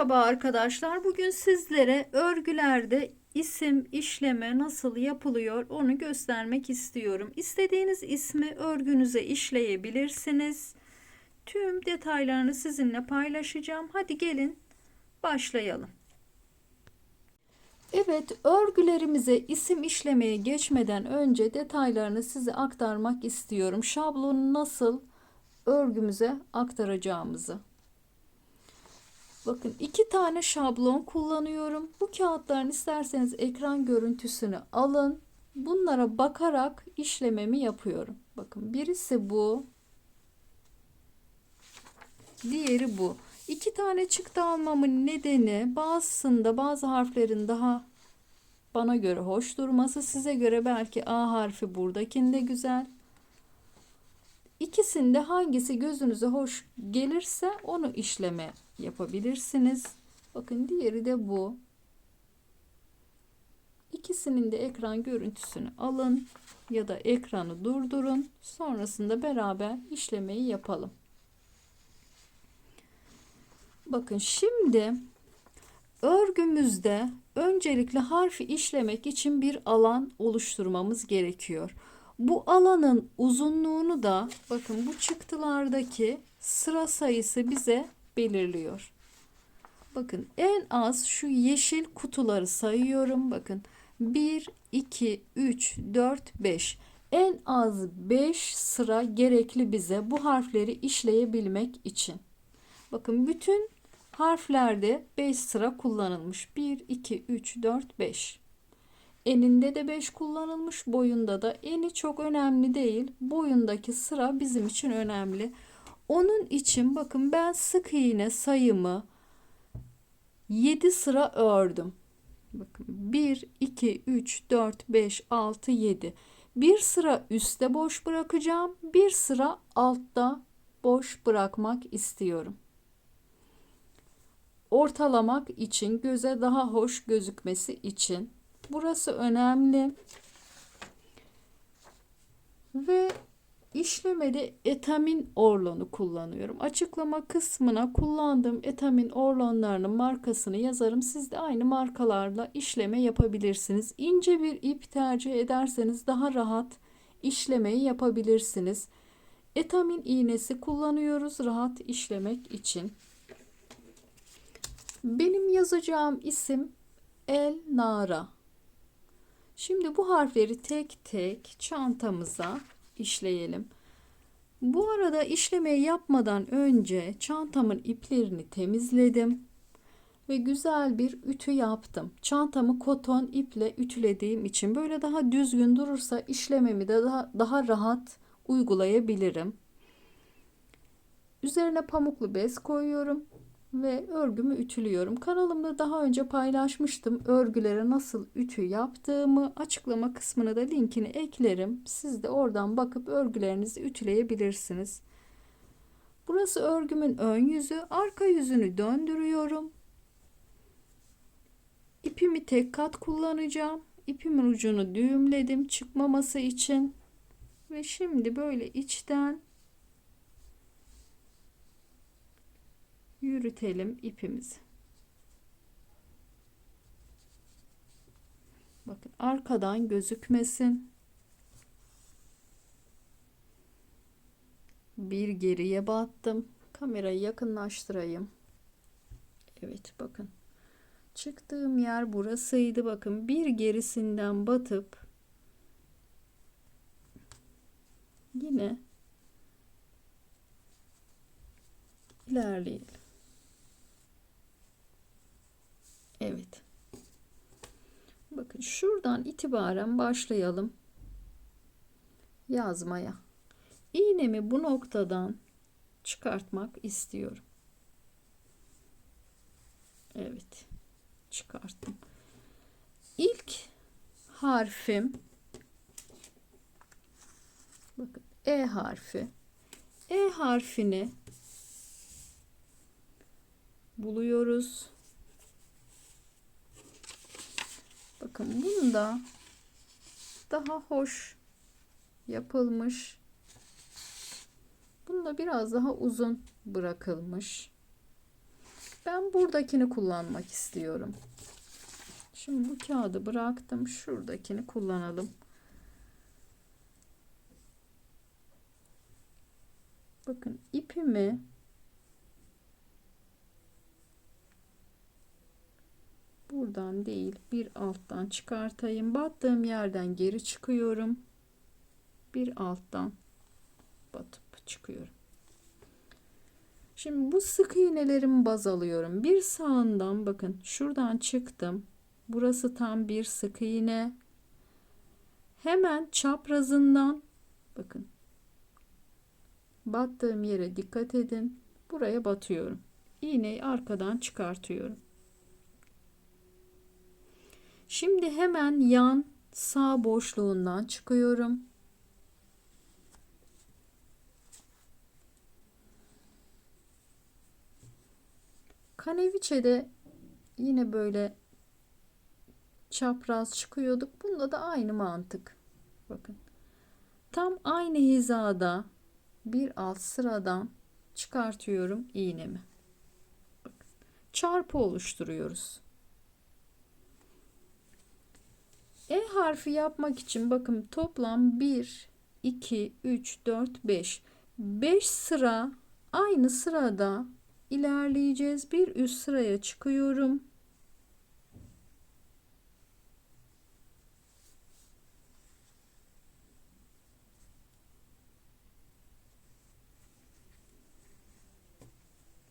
Merhaba arkadaşlar. Bugün sizlere örgülerde isim işleme nasıl yapılıyor onu göstermek istiyorum. İstediğiniz ismi örgünüze işleyebilirsiniz. Tüm detaylarını sizinle paylaşacağım. Hadi gelin başlayalım. Evet, örgülerimize isim işlemeye geçmeden önce detaylarını size aktarmak istiyorum. Şablonu nasıl örgümüze aktaracağımızı. Bakın iki tane şablon kullanıyorum. Bu kağıtların isterseniz ekran görüntüsünü alın. Bunlara bakarak işlememi yapıyorum. Bakın birisi bu. Diğeri bu. İki tane çıktı almamın nedeni bazısında bazı harflerin daha bana göre hoş durması. Size göre belki A harfi buradakinde güzel. İkisinde hangisi gözünüze hoş gelirse onu işleme yapabilirsiniz. Bakın diğeri de bu. İkisinin de ekran görüntüsünü alın ya da ekranı durdurun. Sonrasında beraber işlemeyi yapalım. Bakın şimdi örgümüzde öncelikle harfi işlemek için bir alan oluşturmamız gerekiyor. Bu alanın uzunluğunu da bakın bu çıktılardaki sıra sayısı bize belirliyor. Bakın en az şu yeşil kutuları sayıyorum. Bakın 1, 2, 3, 4, 5. En az 5 sıra gerekli bize bu harfleri işleyebilmek için. Bakın bütün harflerde 5 sıra kullanılmış. 1, 2, 3, 4, 5. Eninde de 5 kullanılmış, boyunda da. Eni çok önemli değil. Boyundaki sıra bizim için önemli. Onun için bakın ben sık iğne sayımı 7 sıra ördüm. Bakın 1, 2, 3, 4, 5, 6, 7. Bir sıra üstte boş bırakacağım. Bir sıra altta boş bırakmak istiyorum. Ortalamak için göze daha hoş gözükmesi için. Burası önemli. Ve İşlemede etamin orlonu kullanıyorum. Açıklama kısmına kullandığım etamin orlonlarının markasını yazarım. Siz de aynı markalarla işleme yapabilirsiniz. İnce bir ip tercih ederseniz daha rahat işlemeyi yapabilirsiniz. Etamin iğnesi kullanıyoruz rahat işlemek için. Benim yazacağım isim El Nara. Şimdi bu harfleri tek tek çantamıza işleyelim. Bu arada işlemeyi yapmadan önce çantamın iplerini temizledim ve güzel bir ütü yaptım. Çantamı koton iple ütülediğim için böyle daha düzgün durursa işlememi de daha, daha rahat uygulayabilirim. Üzerine pamuklu bez koyuyorum ve örgümü ütülüyorum. Kanalımda daha önce paylaşmıştım örgülere nasıl ütü yaptığımı. Açıklama kısmına da linkini eklerim. Siz de oradan bakıp örgülerinizi ütüleyebilirsiniz. Burası örgümün ön yüzü. Arka yüzünü döndürüyorum. İpimi tek kat kullanacağım. İpimin ucunu düğümledim çıkmaması için. Ve şimdi böyle içten yürütelim ipimizi. Bakın arkadan gözükmesin. Bir geriye battım. Kamerayı yakınlaştırayım. Evet bakın. Çıktığım yer burasıydı. Bakın bir gerisinden batıp yine ilerleyelim. Evet. Bakın şuradan itibaren başlayalım yazmaya. İğnemi bu noktadan çıkartmak istiyorum. Evet. Çıkarttım. İlk harfim bakın E harfi. E harfini buluyoruz. Bakın bunda daha hoş yapılmış. Bunda biraz daha uzun bırakılmış. Ben buradakini kullanmak istiyorum. Şimdi bu kağıdı bıraktım. Şuradakini kullanalım. Bakın ipimi buradan değil bir alttan çıkartayım. Battığım yerden geri çıkıyorum. Bir alttan batıp çıkıyorum. Şimdi bu sık iğnelerimi baz alıyorum. Bir sağından bakın şuradan çıktım. Burası tam bir sık iğne. Hemen çaprazından bakın battığım yere dikkat edin. Buraya batıyorum. İğneyi arkadan çıkartıyorum. Şimdi hemen yan sağ boşluğundan çıkıyorum. Kaneviçe'de yine böyle çapraz çıkıyorduk. Bunda da aynı mantık. Bakın. Tam aynı hizada bir alt sıradan çıkartıyorum iğnemi. Bakın. Çarpı oluşturuyoruz. E harfi yapmak için bakın toplam 1, 2, 3, 4, 5. 5 sıra aynı sırada ilerleyeceğiz. Bir üst sıraya çıkıyorum.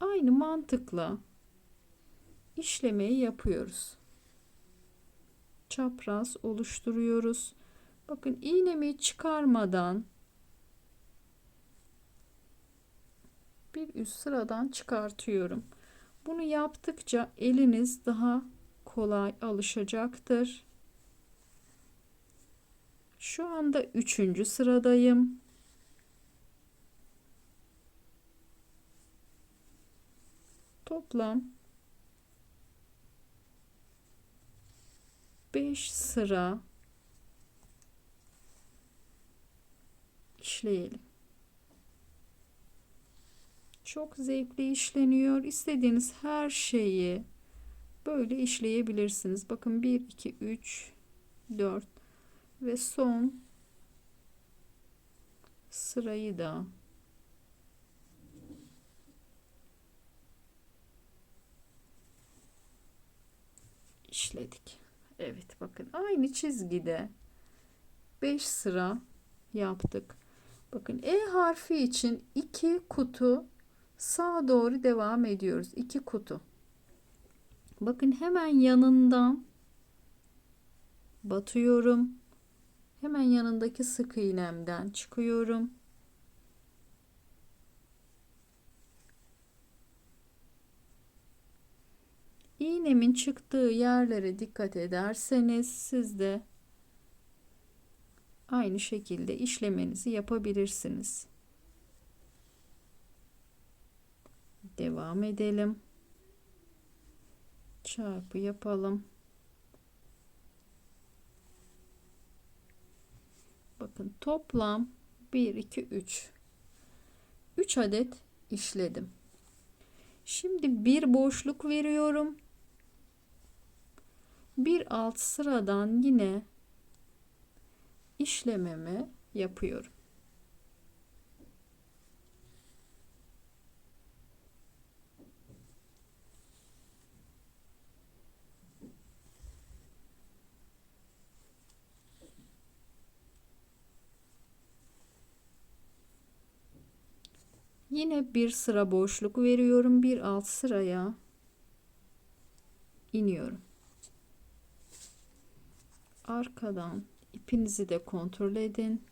Aynı mantıkla işlemeyi yapıyoruz. Çapraz oluşturuyoruz. Bakın iğnemi çıkarmadan bir üst sıradan çıkartıyorum. Bunu yaptıkça eliniz daha kolay alışacaktır. Şu anda üçüncü sıradayım. Toplam 5 sıra işleyelim. Çok zevkli işleniyor. İstediğiniz her şeyi böyle işleyebilirsiniz. Bakın 1 2 3 4 ve son sırayı da işledik. Evet bakın aynı çizgide 5 sıra yaptık. Bakın E harfi için 2 kutu sağa doğru devam ediyoruz. 2 kutu. Bakın hemen yanından batıyorum. Hemen yanındaki sık iğnemden çıkıyorum. İğnemin çıktığı yerlere dikkat ederseniz siz de aynı şekilde işlemenizi yapabilirsiniz. Devam edelim. Çarpı yapalım. Bakın toplam 1 2 3 3 adet işledim. Şimdi bir boşluk veriyorum bir alt sıradan yine işlememi yapıyorum. Yine bir sıra boşluk veriyorum. Bir alt sıraya iniyorum arkadan ipinizi de kontrol edin.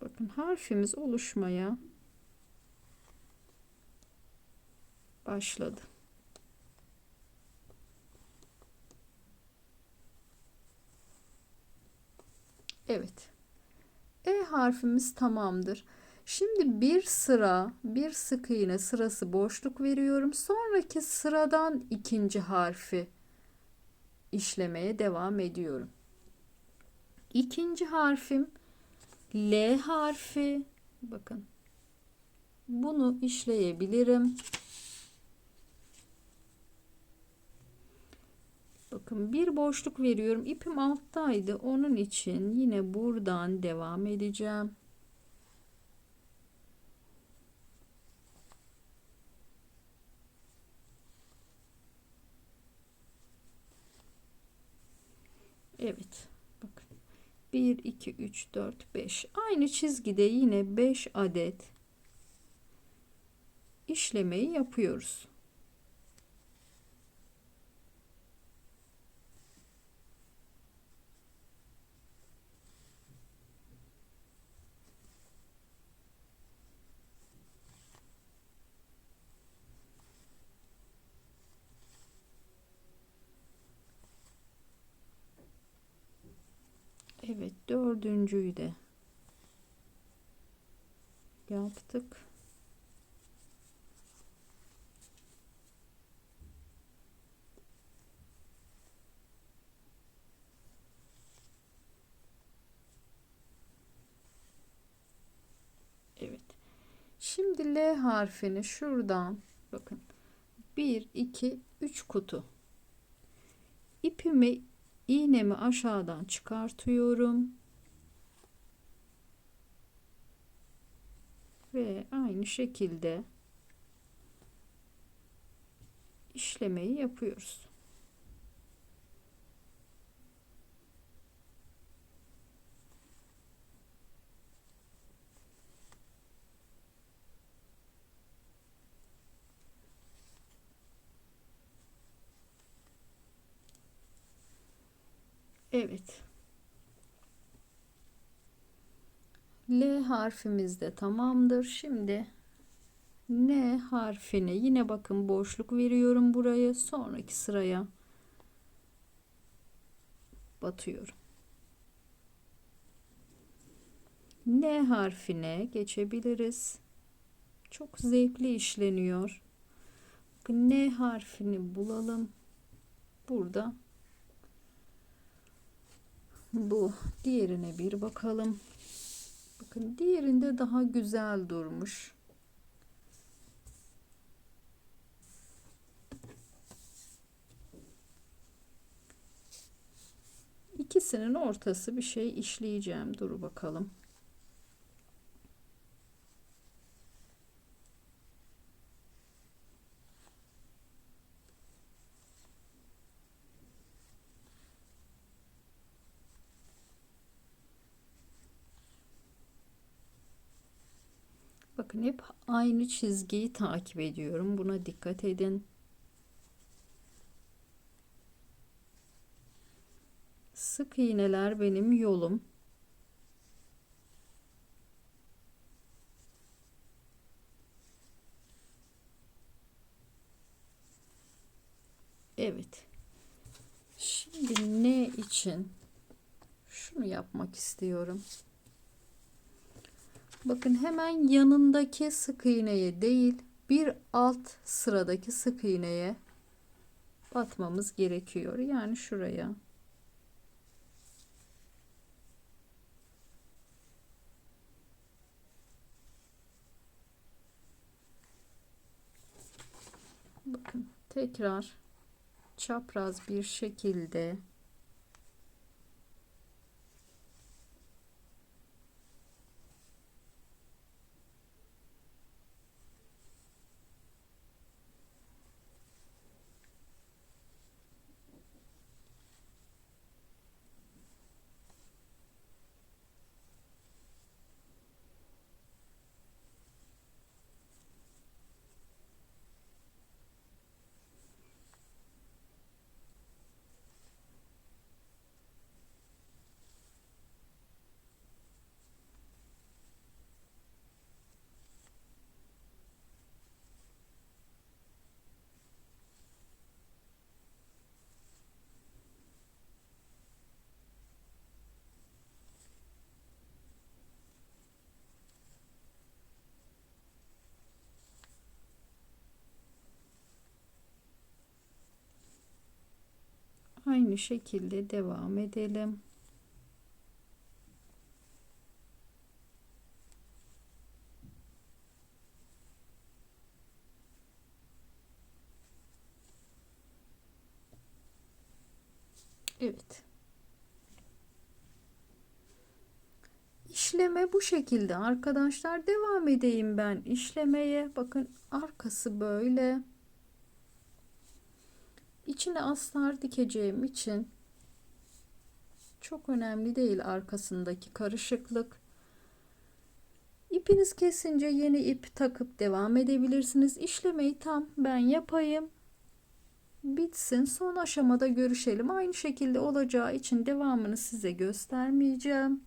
Bakın harfimiz oluşmaya başladı. Evet. E harfimiz tamamdır. Şimdi bir sıra, bir sık iğne sırası boşluk veriyorum. Sonraki sıradan ikinci harfi işlemeye devam ediyorum. İkinci harfim L harfi. Bakın. Bunu işleyebilirim. Bakın bir boşluk veriyorum. İpim alttaydı. Onun için yine buradan devam edeceğim. Evet. Bakın. 1, 2, 3, 4, 5. Aynı çizgide yine 5 adet işlemeyi yapıyoruz. Evet dördüncüyü yaptık. Evet. Şimdi L harfini şuradan bakın 1 2 3 kutu ipimi iğnemi aşağıdan çıkartıyorum. Ve aynı şekilde işlemeyi yapıyoruz. Evet. L harfimiz de tamamdır. Şimdi N harfine yine bakın boşluk veriyorum buraya. Sonraki sıraya batıyorum. N harfine geçebiliriz. Çok zevkli işleniyor. N harfini bulalım. Burada bu. Diğerine bir bakalım. Bakın diğerinde daha güzel durmuş. İkisinin ortası bir şey işleyeceğim. Dur bakalım. Bakın hep aynı çizgiyi takip ediyorum. Buna dikkat edin. Sık iğneler benim yolum. Evet. Şimdi ne için şunu yapmak istiyorum. Bakın hemen yanındaki sık iğneye değil bir alt sıradaki sık iğneye batmamız gerekiyor. Yani şuraya. Bakın tekrar çapraz bir şekilde aynı şekilde devam edelim. Evet. İşleme bu şekilde arkadaşlar devam edeyim ben işlemeye. Bakın arkası böyle. İçine astar dikeceğim için çok önemli değil arkasındaki karışıklık. İpiniz kesince yeni ip takıp devam edebilirsiniz. İşlemeyi tam ben yapayım. Bitsin. Son aşamada görüşelim. Aynı şekilde olacağı için devamını size göstermeyeceğim.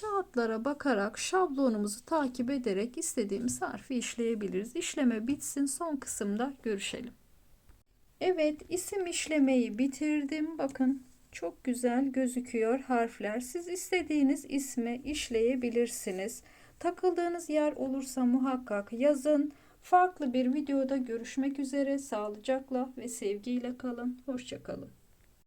Kağıtlara bakarak şablonumuzu takip ederek istediğimiz harfi işleyebiliriz. İşleme bitsin. Son kısımda görüşelim. Evet isim işlemeyi bitirdim. Bakın çok güzel gözüküyor harfler. Siz istediğiniz ismi işleyebilirsiniz. Takıldığınız yer olursa muhakkak yazın. Farklı bir videoda görüşmek üzere. Sağlıcakla ve sevgiyle kalın. Hoşçakalın.